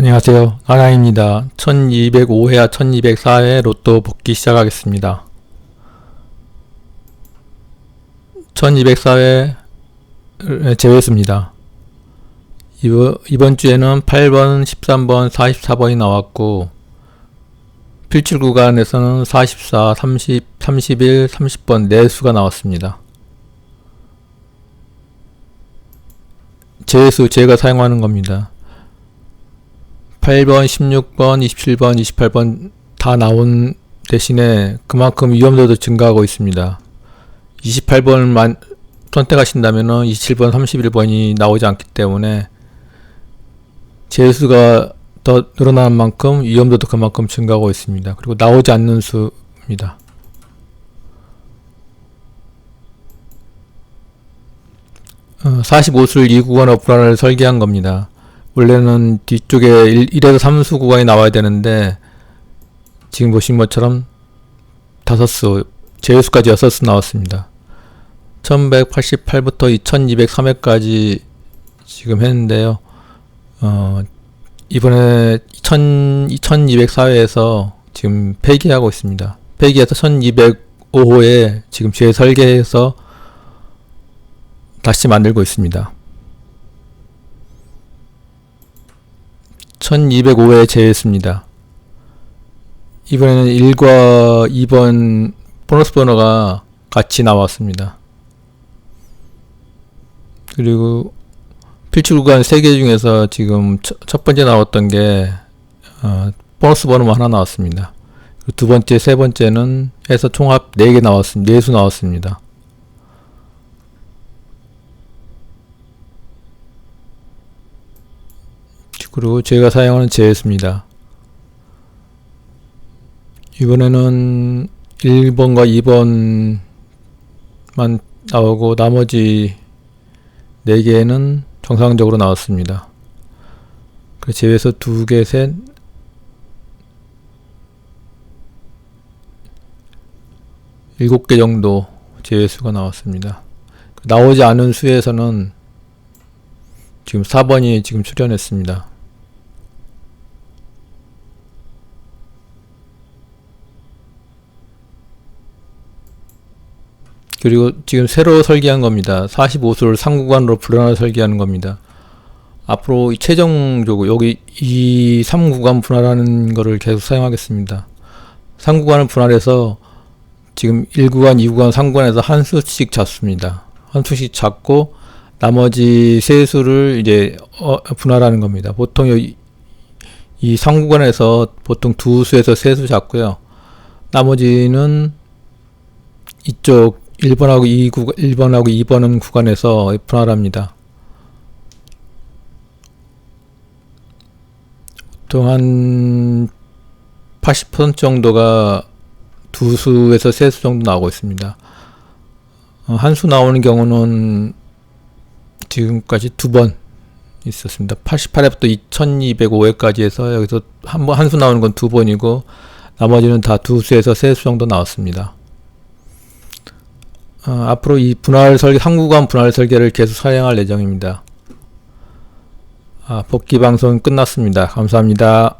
안녕하세요. 아나입니다. 1205회와 1204회 로또 복귀 시작하겠습니다. 1204회 제외했습니다. 이번, 주에는 8번, 13번, 44번이 나왔고 필출 구간에서는 44, 30, 31, 30번 네 수가 나왔습니다. 제외수 제가 사용하는 겁니다. 8번, 16번, 27번, 28번 다 나온 대신에 그만큼 위험도도 증가하고 있습니다. 28번만 선택하신다면 27번, 31번이 나오지 않기 때문에 제수가 더 늘어나는 만큼 위험도도 그만큼 증가하고 있습니다. 그리고 나오지 않는 수입니다. 어, 45술 2구간 어플을 설계한 겁니다. 원래는 뒤쪽에 1, 1에서 3수 구간이 나와야 되는데 지금 보신 것처럼 5수, 제수까지 6수 나왔습니다. 1188부터 2203회까지 지금 했는데요. 어, 이번에 2000, 2204회에서 지금 폐기하고 있습니다. 폐기해서 1205호에 지금 재설계해서 다시 만들고 있습니다. 1205회 제외했습니다. 이번에는 1과 2번 보너스 번호가 같이 나왔습니다. 그리고 필출 구간 3개 중에서 지금 첫, 첫 번째 나왔던 게 어, 보너스 번호만 하나 나왔습니다. 두 번째, 세 번째는 해서 총합 4개 나왔습니다. 4수 나왔습니다. 그리고 제가 사용하는 제수입니다. 이번에는 1번과 2번만 나오고 나머지 4개는 정상적으로 나왔습니다. 그 제외에서 2개, 셋, 일곱 개 정도 제외수가 나왔습니다. 나오지 않은 수에서는 지금 4번이 지금 출연했습니다. 그리고 지금 새로 설계한 겁니다. 45수를 상구간으로 분할해 설계하는 겁니다. 앞으로 최종적으로 여기 이 3구간 분할하는 거를 계속 사용하겠습니다. 3구간을 분할해서 지금 1구간, 2구간, 3구간에서 한 수씩 잡습니다. 한 수씩 잡고 나머지 세 수를 이제 어, 분할하는 겁니다. 보통 이, 이 3구간에서 보통 두 수에서 세 수 잡고요. 나머지는 이쪽 1번하고 2 구, 1번하고 2번은 구간에서 분할합니다. 보통 한80% 정도가 두 수에서 세 수 정도 나오고 있습니다. 어, 한수 나오는 경우는 지금까지 두 번 있었습니다. 88회부터 2205회까지 해서 여기서 한 번, 한 수 나오는 건 두 번이고, 나머지는 다 두 수에서 세 수 정도 나왔습니다. 어, 앞으로 이 분할 설계, 상구간 분할 설계를 계속 사용할 예정입니다. 아, 복귀 방송 끝났습니다. 감사합니다.